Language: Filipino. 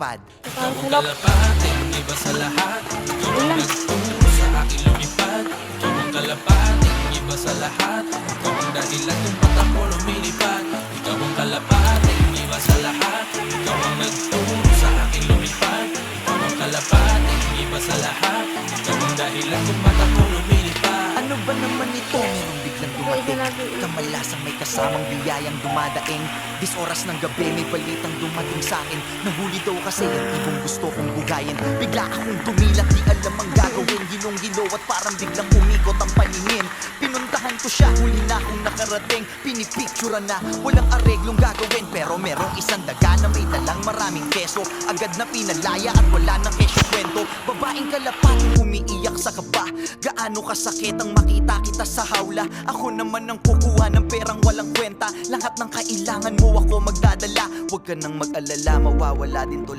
lumipad Parang kulap. Kalapating iba sa lahat Ikaw ang nagturo sa akin Ikaw ang iba sa lahat Ikaw ang dahilan kung ba't ako lumilipad Ikaw ang iba sa lahat Ikaw ang nagturo sa akin lumipad. Ikaw ang iba sa lahat Ikaw ang dahilan kung ako dumating Kamalasang may kasamang biyayang dumadaing. Dis oras ng gabi may balitang dumating sa akin. Nahuli daw kasi ang ibong gusto kong bugayin Bigla akong tumilat di alam ang gagawin. Ginong gino at parang biglang umikot ang paningin. Pinuntahan ko siya huli na akong nakarating. Pinipicturan na walang areglong gagawin. Pero merong isang daga na may dalang maraming keso. Agad na pinalaya at wala nang kesyo kwento. Babaeng kalapating umiiyak sa kaba. Gaano kasakit ang makita kita sa hawla? Ako naman ang kukuha ng perang walang kwenta. Lahat ng kailangan mo ako magdadala. Huwag ka nang mag-alala, mawawala din to